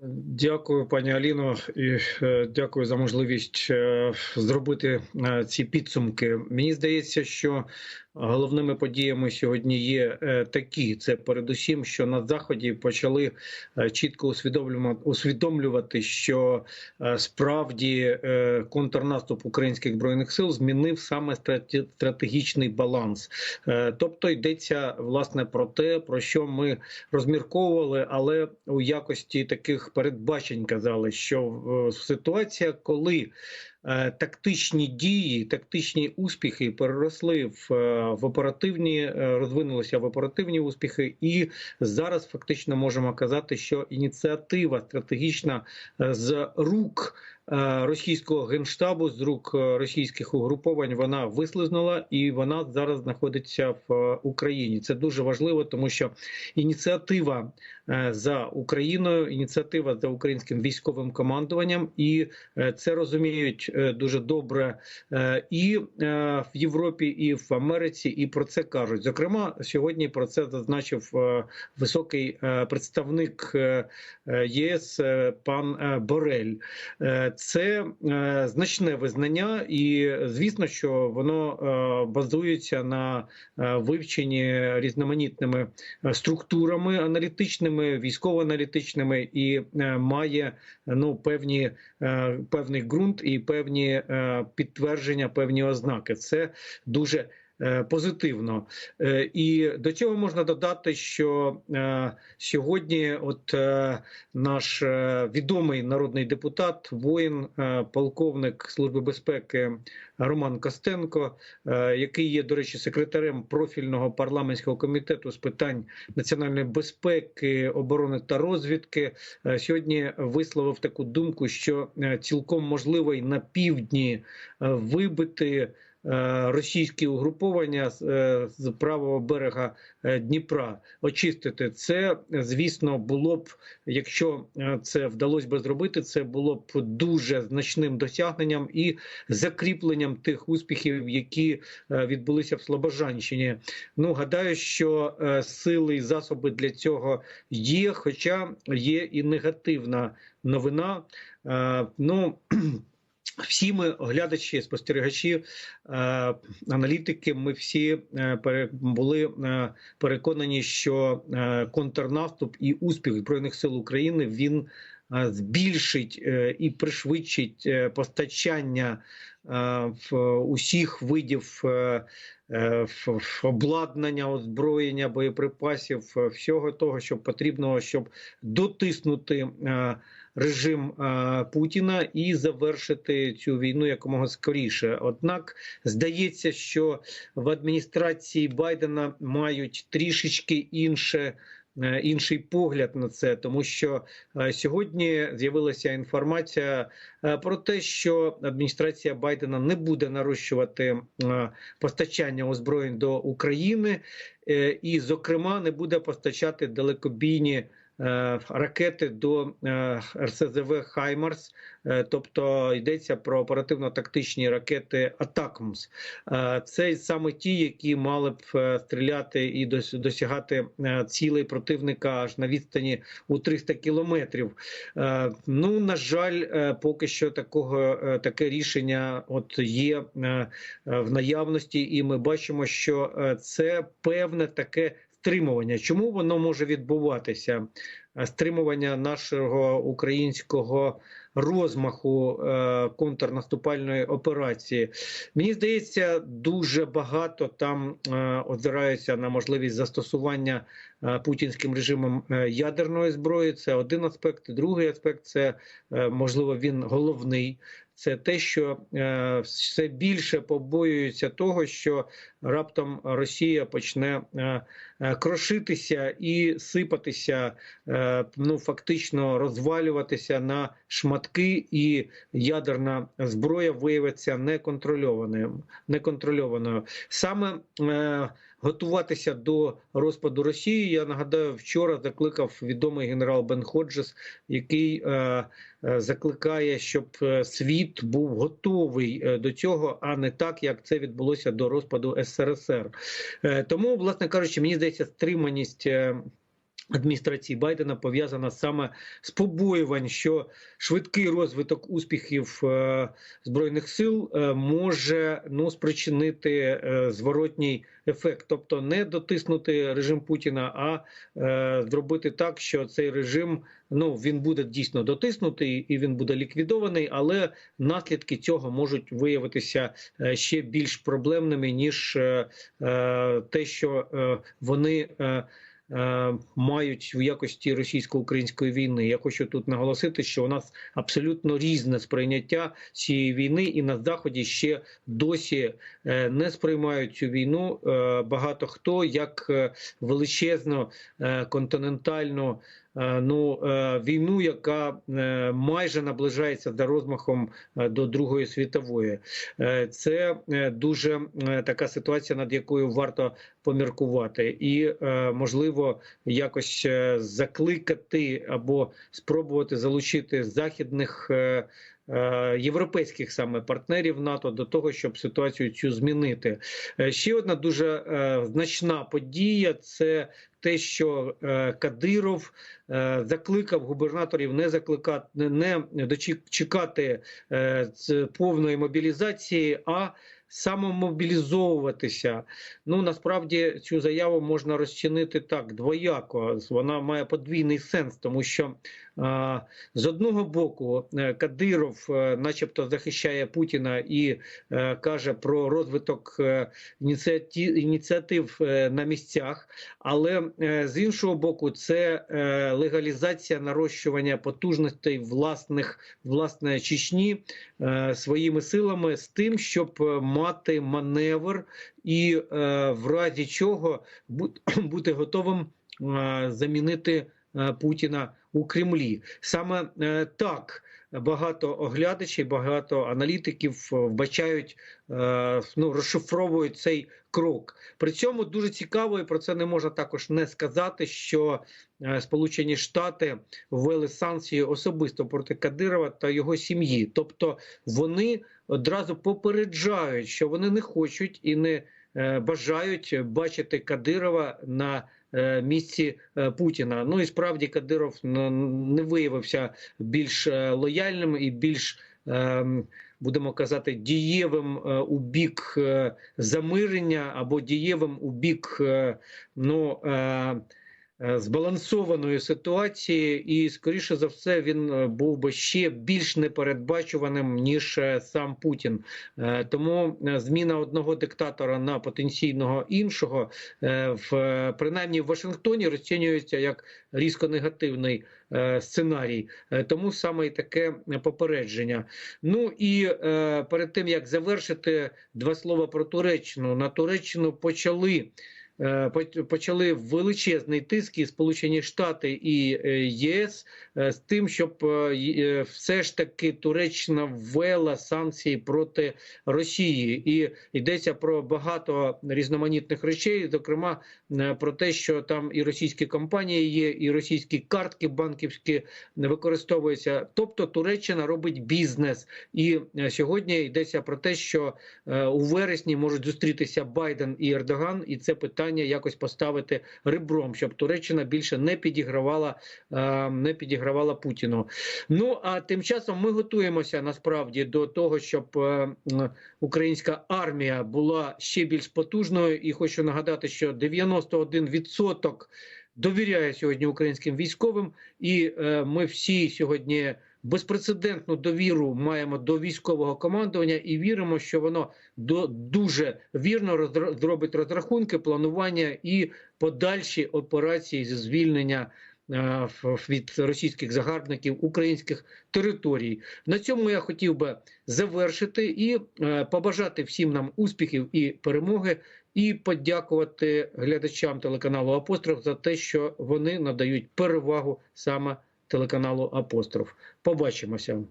Дякую, пані Аліно, і е, дякую за можливість е, зробити е, ці підсумки. Мені здається, що головними подіями сьогодні є е, такі: це передусім, що на заході почали е, чітко усвідомлювати, що е, справді контрнаступ українських збройних сил змінив саме стратегічний баланс. Тобто йдеться власне про те, про що ми розмірковували, але у якості таких передбачень казали, що ситуація, коли тактичні дії, тактичні успіхи переросли в, е, в оперативні, е, розвинулися в оперативні успіхи, і зараз фактично можемо казати, що ініціатива стратегічна е, з рук. е, Російського генштабу з рук е, російських угруповань вона вислизнула і вона зараз знаходиться в е, Україні. Це дуже важливо, тому що ініціатива е, за Україною, ініціатива за українським військовим командуванням, і е, це розуміють е, дуже добре е, і е, в Європі, і в Америці, і про це кажуть. Зокрема, сьогодні про це зазначив е, високий е, представник е, е, ЄС е, пан е, Борель. Е, Це е, значне визнання, і звісно, що воно е, базується на е, вивченні різноманітними е, структурами аналітичними, військово-аналітичними, і е, має ну певні е, певний ґрунт і певні е, підтвердження, певні ознаки. Це дуже позитивно. Е, І до цього можна додати, що е, сьогодні, от е, наш е, відомий народний депутат, воїн, е, полковник Служби безпеки Роман Костенко, е, який є, до речі, секретарем профільного парламентського комітету з питань національної безпеки, оборони та розвідки, е, сьогодні висловив таку думку, що е, цілком можливо і на півдні е, вибити е, російські угруповання з, е, правого берега е, Дніпра, очистити це, звісно, було б, якщо е, це вдалося би зробити, це було б дуже значним досягненням і закріпленням тих успіхів, які е, відбулися в Слобожанщині. Ну гадаю, що е, сили і засоби для цього є, хоча є і негативна новина. Е, Ну всі ми глядачі, спостерігачі, е, аналітики. Ми всі е, були е, переконані, що контрнаступ і успіх збройних сил України він збільшить і пришвидшить постачання усіх видів. обладнання, озброєння, боєприпасів, всього того, що потрібно, щоб дотиснути режим е, Путіна і завершити цю війну якомога скоріше. Однак здається, що в адміністрації Байдена мають трішечки інше. е, Інший погляд на це, тому що е, сьогодні з'явилася інформація про те, що адміністрація Байдена не буде нарощувати постачання озброєнь до України, і, зокрема, не буде постачати далекобійні ракети до е, РСЗВ Хаймарс, е, тобто йдеться про оперативно-тактичні ракети Атакмс. Е, Це саме ті, які мали б е, стріляти і дос- досягати е, цілей противника аж на відстані у 300 кілометрів. Е, Ну на жаль, е, поки що такого е, таке рішення от є е, е, в наявності, і ми бачимо, що е, це певне таке стримування. Чому воно може відбуватися? Е, Стримування нашого українського розмаху е, контрнаступальної операції. Мені здається, дуже багато там е, озираються на можливість застосування путінським режимом ядерної зброї. Це один аспект. Другий аспект це можливо він головний. Це те, що е, все більше побоюється того, що раптом Росія почне е, е, крошитися і сипатися, ну фактично розвалюватися на шматки, і ядерна зброя виявиться неконтрольованою. неконтрольованою. Саме готуватися до розпаду Росії. Я нагадаю, вчора закликав відомий генерал Бен Ходжес, який е, е, закликає, щоб е, світ був готовий е, до цього, а не так, як це відбулося до розпаду СРСР. Е, Тому, власне кажучи, мені здається, стриманість. Адміністрації Байдена пов'язана саме з побоювань, що швидкий розвиток успіхів е, збройних сил е, може ну спричинити е, зворотній ефект, тобто не дотиснути режим Путіна, а зробити так, що цей режим ну він буде дійсно дотиснутий і він буде ліквідований, але наслідки цього можуть виявитися ще більш проблемними ніж те, що вони. Мають в якості російсько-української війни. Я хочу тут наголосити, що у нас абсолютно різне сприйняття цієї війни, і на заході ще досі е, не сприймають цю війну. Е, багато хто як величезно континентальну Е, ну е, війну, яка е, майже наближається за розмахом до Другої світової. Це дуже така ситуація, над якою варто поміркувати, і можливо якось закликати або спробувати залучити західних. Європейських саме партнерів НАТО до того, щоб ситуацію цю змінити, ще одна дуже значна подія це те, що е, Кадиров е, закликав губернаторів не закликати, не дочекати е, повної мобілізації, а самомобілізовуватися. Ну насправді цю заяву можна розчинити так двояко. Вона має подвійний сенс, тому що з одного боку Кадиров, начебто, захищає Путіна і каже про розвиток ініціатив, на місцях, але Е, з іншого боку, це е, легалізація нарощування потужностей власних власне Чечні е, своїми силами з тим, щоб мати маневр і в разі чого бути готовим замінити Путіна у Кремлі. Саме так багато оглядачів, багато аналітиків вбачають, е, ну розшифровують цей крок. При цьому дуже цікаво, і про це не можна також не сказати, що е, Сполучені Штати ввели санкції особисто проти Кадирова та його сім'ї, тобто вони одразу попереджають, що вони не хочуть і не е, бажають бачити Кадирова на Е, місці е, Путіна. Ну і справді Кадиров не виявився більш е, лояльним і більш будемо казати дієвим у бік замирення або дієвим у бік ну. Е, збалансованої ситуації, і скоріше за все він е, був би ще більш непередбачуваним ніж е, сам Путін. Тому зміна одного диктатора на потенційного іншого в принаймні в Вашингтоні розцінюється як різко негативний. Сценарій, тому саме і таке попередження. Ну і перед тим як завершити два слова про Туреччину на Туреччину почали. Е, почали величезний тиск і Сполучені Штати і е, ЄС е, з тим, щоб все ж таки Туреччина ввела санкції проти Росії, і йдеться про багато різноманітних речей, зокрема про те, що там і російські компанії є, і російські картки банківські використовуються. Тобто Туреччина робить бізнес, і сьогодні йдеться про те, що у вересні можуть зустрітися Байден і Ердоган, і це питання питання якось поставити ребром, щоб Туреччина більше не підігравала, е, не підігравала Путіну. Ну а тим часом ми готуємося насправді до того, щоб е, українська армія була ще більш потужною. І хочу нагадати, що 91% довіряє сьогодні українським військовим, і е, ми всі сьогодні безпрецедентну довіру маємо до військового командування і віримо, що воно до дуже вірно зробить розрахунки, планування і подальші операції зі звільнення. Е, від російських загарбників українських територій на цьому я хотів би завершити і е, побажати всім нам успіхів і перемоги, і подякувати глядачам телеканалу Апостроф за те, що вони надають перевагу саме телеканалу Апостроф. Побачимося.